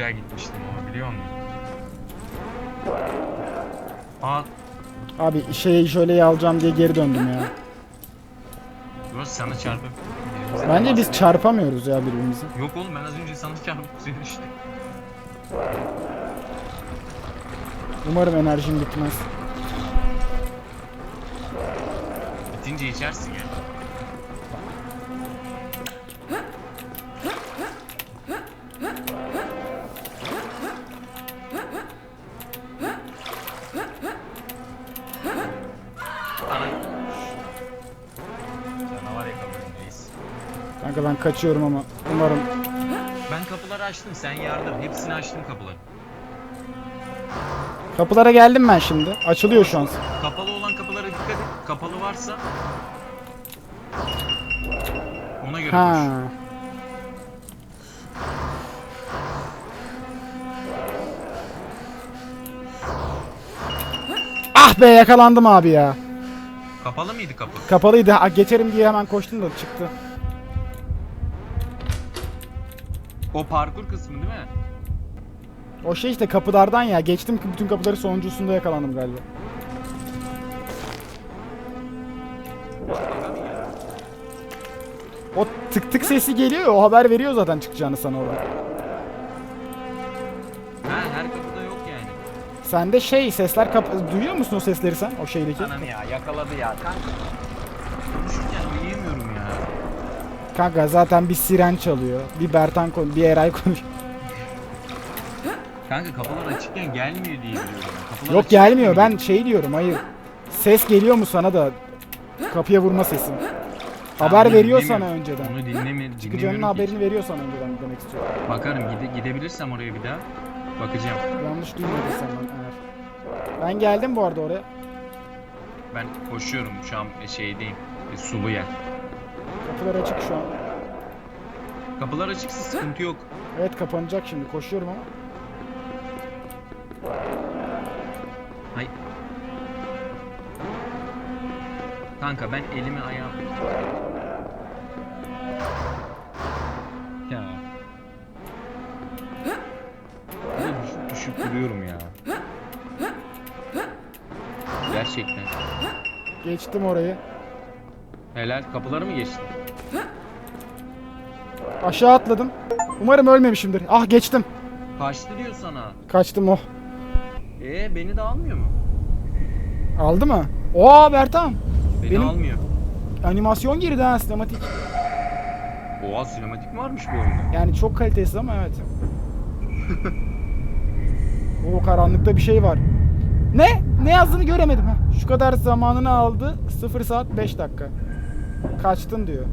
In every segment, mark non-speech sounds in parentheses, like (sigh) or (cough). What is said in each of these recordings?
güzel gitmiştim biliyor musun? Aa, Abi şeyi şöyle alacağım diye geri döndüm ya. burası sana çarpıp... Bence biz çarpamıyoruz ya birbirimizi. Yok oğlum ben az önce sana çarpıp suya düştüm. Umarım enerjim bitmez. Bitince içersin ya. Kanka ben kaçıyorum ama umarım. Ben kapıları açtım sen yardım. Hepsini açtım kapıları. Kapılara geldim ben şimdi. Açılıyor şu an. Kapalı olan kapılara dikkat et. Kapalı varsa ona göre Ha. koş. Ah be yakalandım abi ya. Kapalı mıydı kapı? Kapalıydı. Ha, geçerim diye hemen koştum da çıktı. O parkur kısmı değil mi? O şey işte kapılardan ya. Geçtim ki bütün kapıları sonuncusunda yakalandım galiba. O tık tık sesi geliyor o haber veriyor zaten çıkacağını sana orada. Ha her kapıda yok yani. Sende şey sesler kap duyuyor musun o sesleri sen o şeydeki? Ananı ya yakaladı ya kanka. Konuşurken uyuyamıyorum ya. Kanka zaten bir siren çalıyor. Bir Bertan konu, bir Eray konuşuyor. Kanka kapılar açıkken gelmiyor diye biliyorum. Kapılar Yok gelmiyor. Ben şey diyorum. Hayır. Ses geliyor mu sana da kapıya vurma sesi? Ha, Haber onu veriyor dinlemiyorum. sana önceden. Onu dinleme, Çıkacağının dinlemiyorum haberini ki. veriyor sana önceden demek istiyorum. Bakarım gide, gidebilirsem oraya bir daha. Bakacağım. Yanlış duymadıysam ben eğer. Ben geldim bu arada oraya. Ben koşuyorum şu an şeydeyim. E, sulu yer. Kapılar açık şu an. Kapılar açıksa sıkıntı yok. Evet kapanacak şimdi. Koşuyorum ama. Hay. Kanka ben elimi ayağım... Ya. De düşüp düşüp duruyorum ya. Gerçekten. Geçtim orayı. Helal kapıları mı geçtin? Aşağı atladım. Umarım ölmemişimdir. Ah geçtim. Kaçtı diyor sana. Kaçtım oh. Ee beni de almıyor mu? Aldı mı? Oo Bertan. Beni Benim- almıyor. Animasyon girdi ha sinematik. Oha sinematik varmış bu oyunda? Yani çok kalitesiz ama evet. (laughs) o karanlıkta bir şey var. Ne? Ne yazdığını göremedim ha. Şu kadar zamanını aldı. 0 saat 5 dakika. Kaçtın diyor.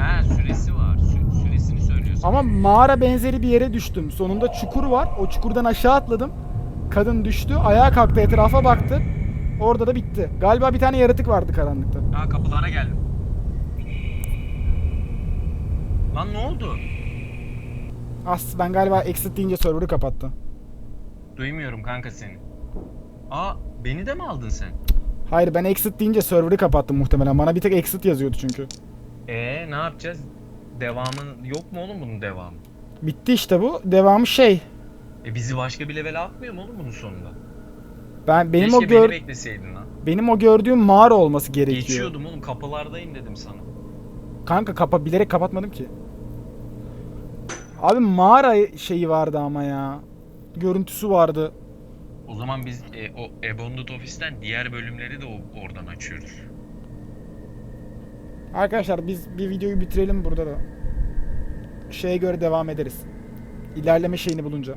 Ha süresi var. Sü- süresini söylüyorsun. Ama mağara benzeri bir yere düştüm. Sonunda çukur var. O çukurdan aşağı atladım. Kadın düştü. Ayağa kalktı. Etrafa baktı. Orada da bitti. Galiba bir tane yaratık vardı karanlıkta. Ha kapılara geldim. Lan ne oldu? As ben galiba exit deyince server'ı kapattı. Duymuyorum kanka seni. Aa beni de mi aldın sen? Hayır ben exit deyince server'ı kapattım muhtemelen. Bana bir tek exit yazıyordu çünkü. Ee ne yapacağız? Devamın yok mu oğlum bunun devamı? Bitti işte bu. Devamı şey. E bizi başka bir level atmıyor mu oğlum bunun sonunda? Ben benim Keşke o gör beni bekleseydin lan. benim o gördüğüm mağara olması gerekiyor. Geçiyordum oğlum kapılardayım dedim sana. Kanka kapa bilerek kapatmadım ki. Abi mağara şeyi vardı ama ya. Görüntüsü vardı. O zaman biz e, o Abandoned Office'ten diğer bölümleri de o- oradan açıyoruz. Arkadaşlar biz bir videoyu bitirelim burada da. Şeye göre devam ederiz. İlerleme şeyini bulunca.